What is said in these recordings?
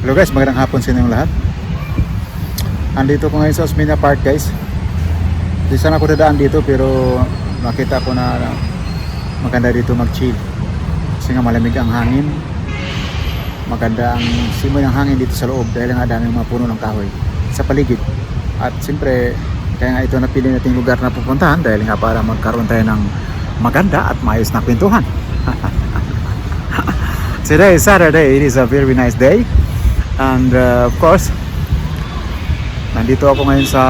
Hello guys, magandang hapon sa inyong lahat. Andito ko ngayon sa Osmeña Park guys. Di sana ako dadaan dito pero nakita ko na maganda dito mag-chill. Kasi nga malamig ang hangin. Maganda ang simoy ng hangin dito sa loob dahil nga daming mga puno ng kahoy sa paligid. At siyempre, kaya nga ito napili nating lugar na pupuntahan dahil nga para magkaroon tayo ng maganda at maayos na kwentuhan. Today is Saturday. It is a very nice day. And uh, of course, nandito ako ngayon sa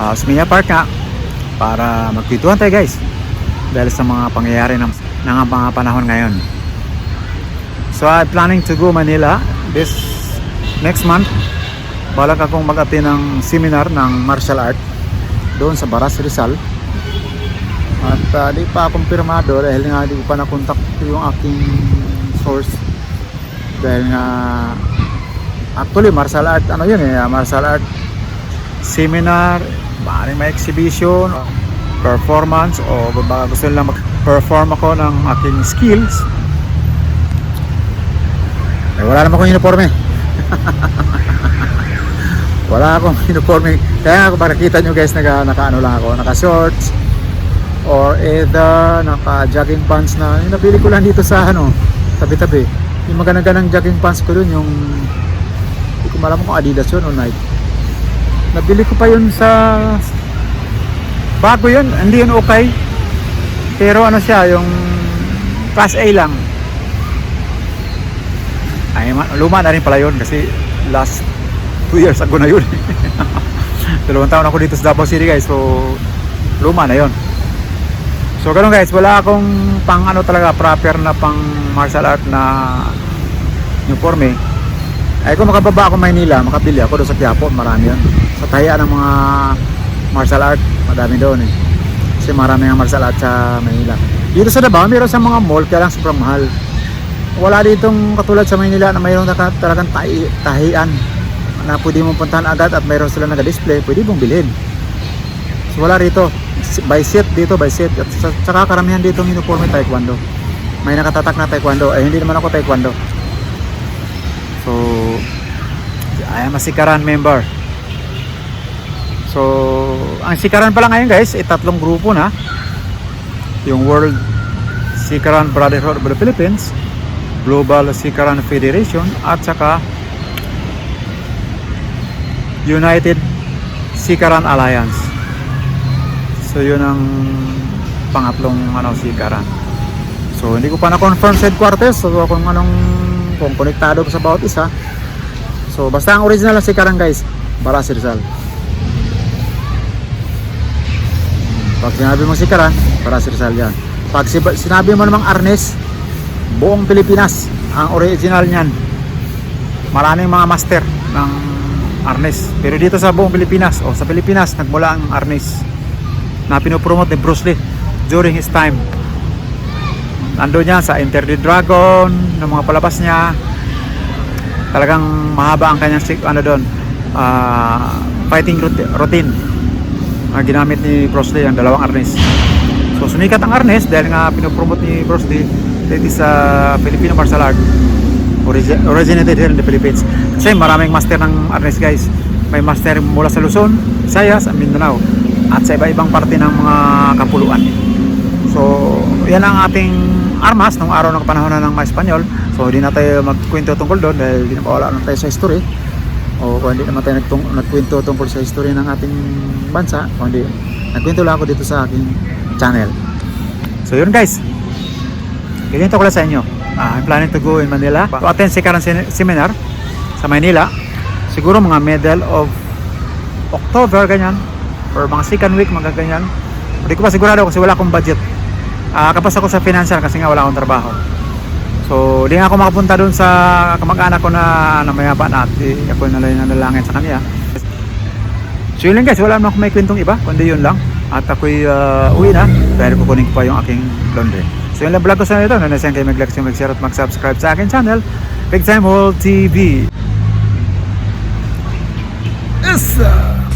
uh, Osmeña Park nga para magkwentuhan tayo guys dahil sa mga pangyayari ng, ng mga panahon ngayon. So I'm planning to go Manila this next month. Balak akong mag-attend ng seminar ng martial art doon sa Baras Rizal. At uh, di pa kumpirmado dahil nga di ko pa nakontak yung aking source dahil nga actually martial art ano yun eh martial art seminar maaaring may exhibition performance o baka gusto nila mag-perform ako ng aking skills. Eh, wala naman akong uniforme. Wala akong uniforme. Kaya ako para kita nyo guys naka, naka ano lang ako naka shorts or either naka jogging pants na yung nabili ko lang dito sa ano tabi tabi yung magandang jogging pants ko dun yung hindi ko malaman kung Adidas yun o Nike. Nabili ko pa yun sa bago yun hindi yun okay. Pero ano siya yung class A lang. Ay ma- luma na rin pala yun kasi last 2 years ago na yun. Dalawang taon ako dito sa Davao City guys so luma na yun So ganun guys, wala akong pang ano talaga proper na pang martial art na uniforme. Ay kung makababa ako Maynila, makabili ako doon sa Quiapo, marami yan. Sa tahian ng mga martial art, madami doon eh. Kasi marami ang martial art sa Maynila. Dito sa Davao, meron sa mga mall, kaya lang sobrang mahal. Wala ditong katulad sa Maynila na mayroong taka- talagang tahi, tahian na pwede mong puntahan agad at mayroon sila nag-display, pwede mong bilhin. So wala rito. By set dito, by set. At sa- saka karamihan dito ng uniforme taekwondo. May nakatatak na taekwondo. Ay hindi naman ako taekwondo. So I am a Sikaran member. So ang Sikaran pala ngayon guys, ay tatlong grupo na. Yung World Sikaran Brotherhood of the Philippines, Global Sikaran Federation at saka United Sikaran Alliance. So yun ang pangatlong ano sikaran. So hindi ko pa na-confirm sa headquarters so kung anong kung konektado ko sa bawat isa. So basta ang original na sikaran guys, Baras Rizal. Pag sinabi mo sikaran, Baras Rizal yan. Pag si- sinabi mo namang Arnes, buong Pilipinas ang original niyan. Maraming mga master ng Arnes. Pero dito sa buong Pilipinas, o sa Pilipinas, nagmula ang Arnes na pinopromote ni Bruce Lee during his time. Nandun niya sa Enter the Dragon, ng mga palabas niya. Talagang mahaba ang kanyang ano doon, ah, fighting rout- routine na ginamit ni Bruce Lee, ang dalawang arnes. So sumikat ang arnes dahil nga pinopromote ni Bruce Lee that is Filipino martial art origi- originated here in the Philippines. Kasi maraming master ng arnes guys. May master mula sa Luzon, Visayas, at Mindanao at sa iba-ibang parte ng mga kapuluan. So, yan ang ating armas nung araw ng panahon na ng mga Espanyol. So, hindi na tayo magkwento tungkol doon dahil hindi wala na tayo sa history. O kung hindi naman tayo nagtung, nagkwento tungkol sa history ng ating bansa, kung hindi, nagkwento lang ako dito sa aking channel. So, yun guys. Ganito ko lang sa inyo. Ah, I'm planning to go in Manila to attend si Karan Seminar sa Manila. Siguro mga middle of October, ganyan. Or mga second week, mga ganyan. Hindi ko pa sigurado kasi wala akong budget. Ah, kapas ako sa financial kasi nga wala akong trabaho. So, di nga ako makapunta doon sa kamag-anak ko na na mayapa na at eh, ako na lang nanalangin sa kanya. So yun lang guys, wala naman ako may kwentong iba, kundi yun lang. At ako'y uh, uwi na dahil kukunin ko pa yung aking laundry. So yun lang vlog ko sa ito. Nanasan kayo mag-like, mag-share at mag-subscribe sa akin channel. Big Time World TV. Yes! sir!